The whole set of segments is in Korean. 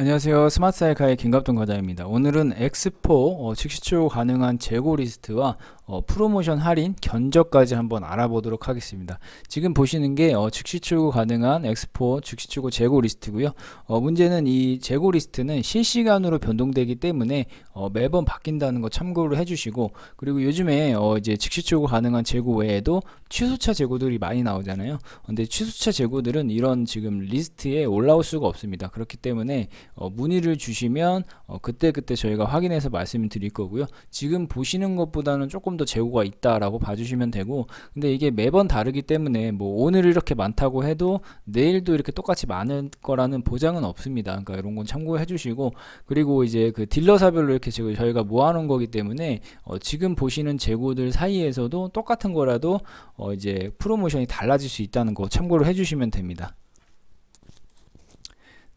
안녕하세요. 스마트 사이카의 김갑동 과장입니다. 오늘은 엑스포 어, 즉시 출고 가능한 재고 리스트와 어, 프로모션 할인 견적까지 한번 알아보도록 하겠습니다. 지금 보시는 게 어, 즉시 출고 가능한 엑스포 즉시 출고 재고 리스트고요. 어, 문제는 이 재고 리스트는 실시간으로 변동되기 때문에 어, 매번 바뀐다는 거 참고를 해주시고 그리고 요즘에 어, 이제 즉시 출고 가능한 재고 외에도 취소차 재고들이 많이 나오잖아요. 근데 취소차 재고들은 이런 지금 리스트에 올라올 수가 없습니다. 그렇기 때문에 어, 문의를 주시면 어, 그때 그때 저희가 확인해서 말씀을 드릴 거고요. 지금 보시는 것보다는 조금 더 재고가 있다라고 봐주시면 되고, 근데 이게 매번 다르기 때문에 뭐 오늘 이렇게 많다고 해도 내일도 이렇게 똑같이 많을 거라는 보장은 없습니다. 그러니까 이런 건 참고해 주시고, 그리고 이제 그 딜러사별로 이렇게 지금 저희가 모아놓은 거기 때문에 어, 지금 보시는 재고들 사이에서도 똑같은 거라도 어, 이제 프로모션이 달라질 수 있다는 거 참고를 해주시면 됩니다.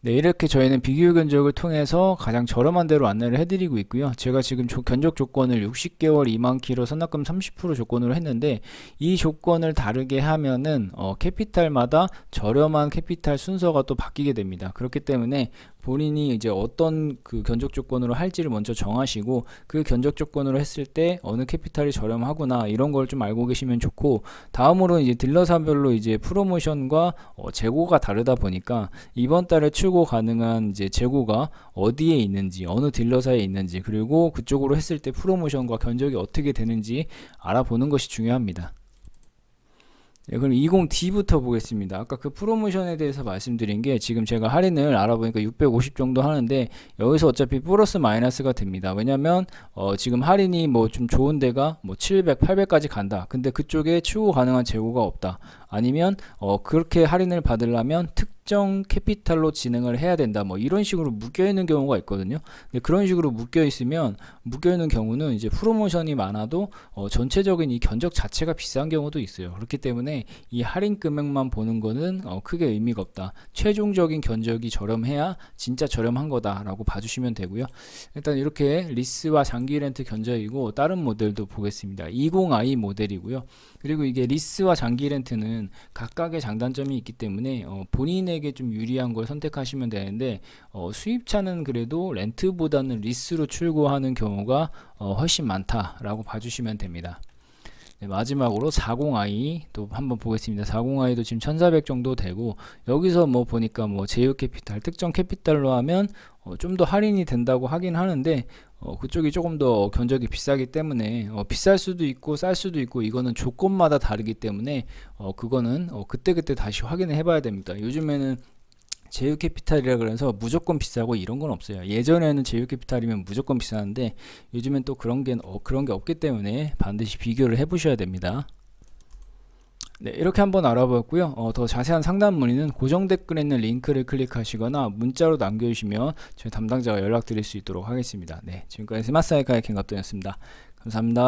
네, 이렇게 저희는 비교 견적을 통해서 가장 저렴한 대로 안내를 해드리고 있고요. 제가 지금 조- 견적 조건을 60개월 2만 키로 선납금 30% 조건으로 했는데 이 조건을 다르게 하면은 어, 캐피탈마다 저렴한 캐피탈 순서가 또 바뀌게 됩니다. 그렇기 때문에 본인이 이제 어떤 그 견적 조건으로 할지를 먼저 정하시고 그 견적 조건으로 했을 때 어느 캐피탈이 저렴하구나 이런 걸 좀 알고 계시면 좋고 다음으로 이제 딜러사별로 이제 프로모션과 어, 재고가 다르다 보니까 이번 달에 출고 가능한 이제 재고가 어디에 있는지 어느 딜러사에 있는지 그리고 그쪽으로 했을 때 프로모션과 견적이 어떻게 되는지 알아보는 것이 중요합니다. 네, 그럼 20D부터 보겠습니다. 아까 그 프로모션에 대해서 말씀드린 게 지금 제가 할인을 알아보니까 650 정도 하는데 여기서 어차피 플러스 마이너스가 됩니다. 왜냐면 어, 지금 할인이 뭐 좀 좋은 데가 뭐 700, 800까지 간다. 근데 그쪽에 추후 가능한 재고가 없다. 아니면 어, 그렇게 할인을 받으려면 특정 캐피탈로 진행을 해야 된다. 뭐 이런 식으로 묶여 있는 경우가 있거든요. 근데 그런 식으로 묶여 있으면 묶여 있는 경우는 이제 프로모션이 많아도 어, 전체적인 이 견적 자체가 비싼 경우도 있어요. 그렇기 때문에 이 할인 금액만 보는 거는 어, 크게 의미가 없다. 최종적인 견적이 저렴해야 진짜 저렴한 거다 라고 봐주시면 되고요. 일단 이렇게 리스와 장기 렌트 견적이고 다른 모델도 보겠습니다. 20i 모델이고요. 그리고 이게 리스와 장기 렌트는 각각의 장단점이 있기 때문에 어, 본인 에게 좀 유리한 걸 선택하시면 되는데 어, 수입차는 그래도 렌트보다는 리스로 출고하는 경우가 어, 훨씬 많다라고 봐주시면 됩니다. 네, 마지막으로 40i 또 한번 보겠습니다. 40i도 지금 1400 정도 되고 여기서 뭐 보니까 뭐 제휴 캐피탈 특정 캐피탈로 하면 어, 좀 더 할인이 된다고 하긴 하는데 어, 그쪽이 조금 더 견적이 비싸기 때문에 어, 비쌀 수도 있고 쌀 수도 있고 이거는 조건마다 다르기 때문에 어, 그거는 어, 그때그때 다시 확인을 해봐야 됩니다. 요즘에는 제휴 캐피탈이라 그래서 무조건 비싸고 이런 건 없어요. 예전에는 제휴 캐피탈이면 무조건 비쌌는데 요즘엔 또 그런 게 어, 그런 게 없기 때문에 반드시 비교를 해보셔야 됩니다. 네, 이렇게 한번 알아봤고요. 어, 더 자세한 상담 문의는 고정 댓글에 있는 링크를 클릭하시거나 문자로 남겨주시면 저희 담당자가 연락드릴 수 있도록 하겠습니다. 네, 지금까지 스마트사이카의 킹갑돈이었습니다. 감사합니다.